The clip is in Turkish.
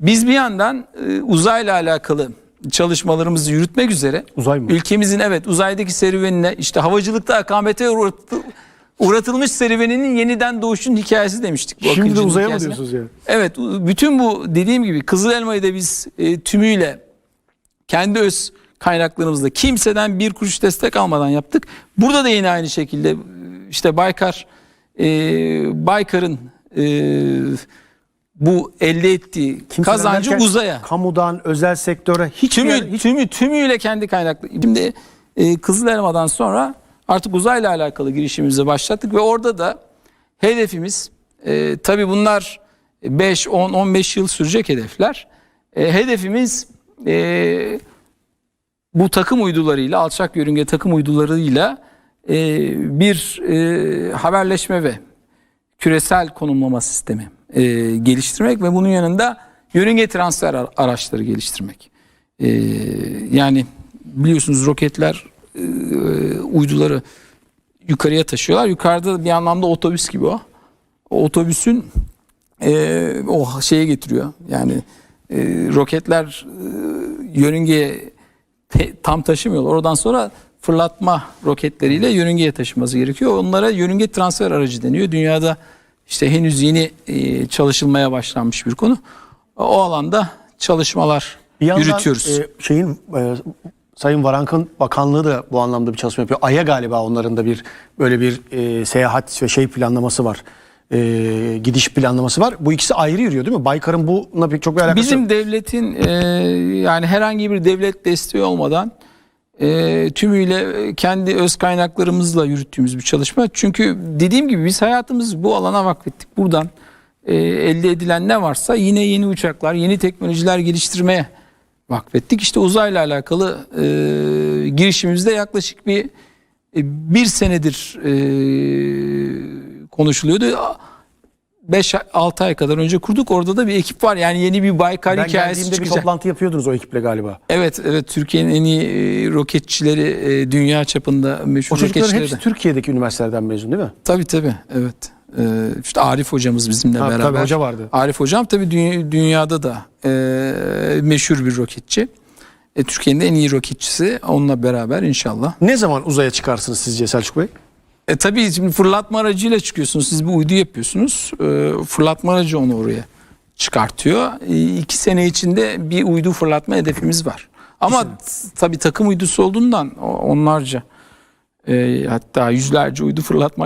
Biz bir yandan e, uzayla alakalı çalışmalarımızı yürütmek üzere Uzay mı? ülkemizin evet uzaydaki serüvenine işte havacılıkta akamete uğrat- uğratılmış serüveninin yeniden doğuşun hikayesi demiştik. Bu Şimdi de Akıncı'nın uzaya mı hikayesine. diyorsunuz yani? Evet bütün bu dediğim gibi Kızıl Elma'yı da biz e, tümüyle kendi öz kaynaklarımızla kimseden bir kuruş destek almadan yaptık. Burada da yine aynı şekilde e, işte Baykar e, Baykar'ın e, bu elde ettiği Kimseden kazancı derken uzaya Kamudan, özel sektöre hiç tümü, tümü tümüyle kendi kaynaklı. Şimdi e, Kızıl Elma'dan sonra artık uzayla alakalı girişimimizi başlattık ve orada da hedefimiz e, tabii bunlar 5, 10, 15 yıl sürecek hedefler. E, hedefimiz e, bu takım uydularıyla, alçak yörünge takım uydularıyla e, bir e, haberleşme ve küresel konumlama sistemi e, geliştirmek ve bunun yanında yörünge transfer ara- araçları geliştirmek. E, yani biliyorsunuz roketler e, uyduları yukarıya taşıyorlar. Yukarıda bir anlamda otobüs gibi o. O otobüsün e, o şeye getiriyor. Yani e, roketler e, yörüngeye te- tam taşımıyorlar. Oradan sonra fırlatma roketleriyle yörüngeye taşıması gerekiyor. Onlara yörünge transfer aracı deniyor. Dünyada işte henüz yeni e, çalışılmaya başlanmış bir konu. O alanda çalışmalar Bir yandan, yürütüyoruz. e, şeyin e, Sayın Varank'ın bakanlığı da bu anlamda bir çalışma yapıyor. Ay'a galiba onların da bir böyle bir e, seyahat ve şey planlaması var. E, gidiş planlaması var. Bu ikisi ayrı yürüyor değil mi? Baykar'ın bununla pek çok bir alakası Bizim yok. devletin e, yani herhangi bir devlet desteği olmadan e, tümüyle kendi öz kaynaklarımızla yürüttüğümüz bir çalışma. Çünkü dediğim gibi biz hayatımızı bu alana vakfettik. Buradan e, elde edilen ne varsa yine yeni uçaklar, yeni teknolojiler geliştirmeye vakfettik. İşte uzayla alakalı e, girişimimizde yaklaşık bir e, bir senedir e, konuşuluyordu. 5-6 ay kadar önce kurduk. Orada da bir ekip var. Yani yeni bir Baykar Ben hikayesi geldiğimde bir çıkacak. toplantı yapıyordunuz o ekiple galiba. Evet, evet. Türkiye'nin en iyi e, roketçileri e, dünya çapında meşhur O çocukların roketçileri hepsi de. Türkiye'deki üniversitelerden mezun değil mi? Tabii tabii. Evet. E, işte Arif hocamız bizimle Ha, beraber. tabii, hoca vardı. Arif hocam tabii dü- dünyada da e, meşhur bir roketçi. E, Türkiye'nin en iyi roketçisi. Onunla beraber inşallah. Ne zaman uzaya çıkarsınız sizce Selçuk Bey? E tabii şimdi fırlatma aracıyla çıkıyorsunuz. Siz bir uydu yapıyorsunuz. E, fırlatma aracı onu oraya çıkartıyor. E, iki sene içinde bir uydu fırlatma hedefimiz var. Ama tabii takım uydusu olduğundan onlarca e, hatta yüzlerce uydu fırlatma